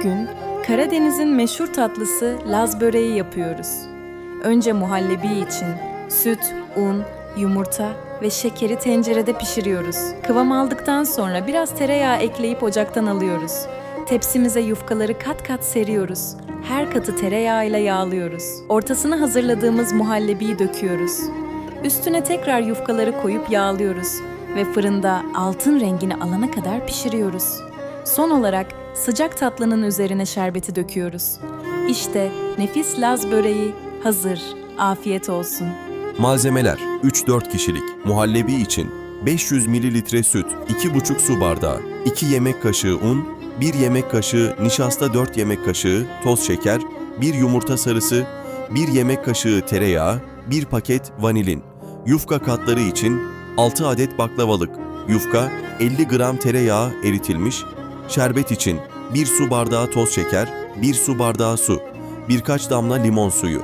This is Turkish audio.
Bugün Karadeniz'in meşhur tatlısı Laz böreği yapıyoruz. Önce muhallebi için süt, un, yumurta ve şekeri tencerede pişiriyoruz. Kıvam aldıktan sonra biraz tereyağı ekleyip ocaktan alıyoruz. Tepsimize yufkaları kat kat seriyoruz. Her katı tereyağıyla yağlıyoruz. Ortasına hazırladığımız muhallebiyi döküyoruz. Üstüne tekrar yufkaları koyup yağlıyoruz ve fırında altın rengini alana kadar pişiriyoruz. Son olarak sıcak tatlının üzerine şerbeti döküyoruz. İşte nefis Laz böreği hazır. Afiyet olsun. Malzemeler 3-4 kişilik. Muhallebi için 500 mililitre süt, 2,5 su bardağı, 2 yemek kaşığı un, 1 yemek kaşığı nişasta 4 yemek kaşığı toz şeker, 1 yumurta sarısı, 1 yemek kaşığı tereyağı, 1 paket vanilin. Yufka katları için 6 adet baklavalık, yufka 50 gram tereyağı eritilmiş, şerbet için 1 su bardağı toz şeker, 1 su bardağı su, birkaç damla limon suyu,